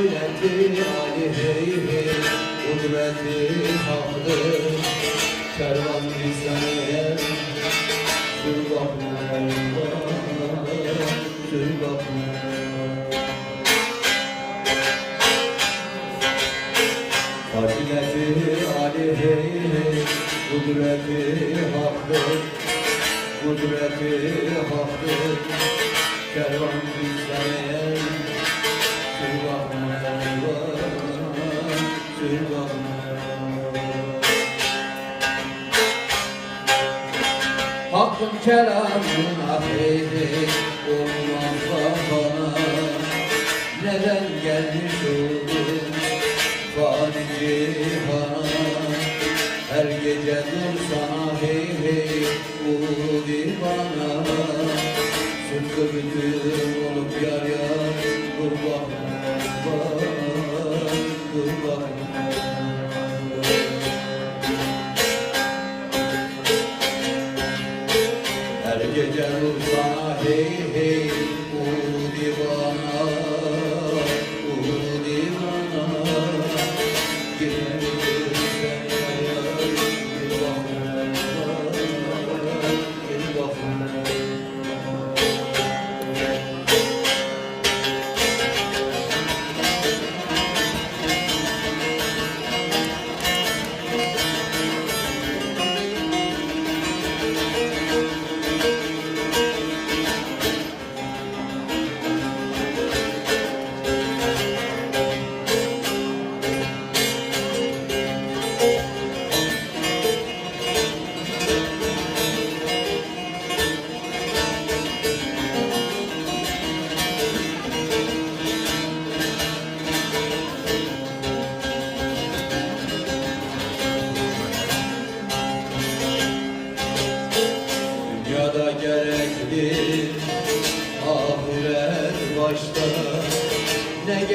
Hazreti Ali hey hey Kudreti haktır Kervan bizlere Sürbatlar Sürbatlar Hazreti Ali hey hey Kudreti haktır Kudreti haktır. Kervan bizlere Hakkın kelamına hey hey olmaz bana Neden gelmiş oldun fani cihana? Her gece dur sana hey hey ulu divana. Sıtkı bütün olup yar yar dur Her gece ruh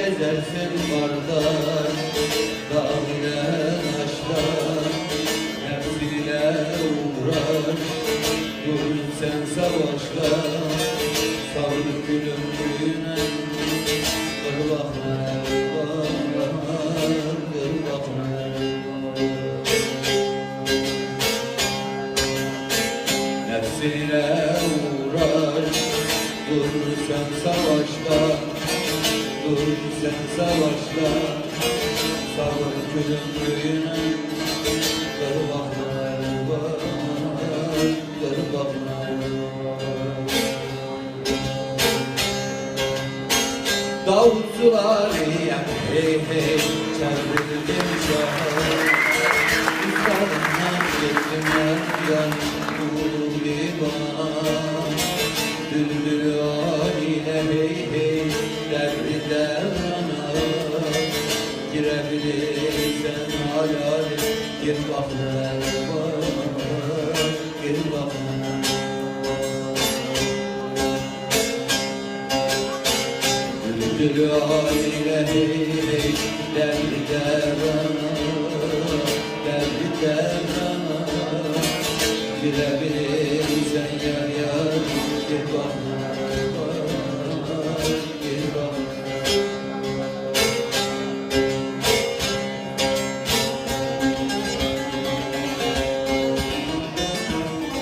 gezersin kardeş dağına taşta Nefsine uğraş dur sen savaşla Savrul gülüm güne Kır bakma Nefsine uğraş Dur sen savaşla Dur sen savaşla Sabır külündüğüne Kır bakma Kır bakma Davut sularıyam hey hey Çevrildim şaha Üstadından gittim her yan Kulu divana Düldül haline hey hey Derdi derana Girebilirsen halal Gir bakma Gir Düldül haline hey Girebilirsen yar yar Gir bakma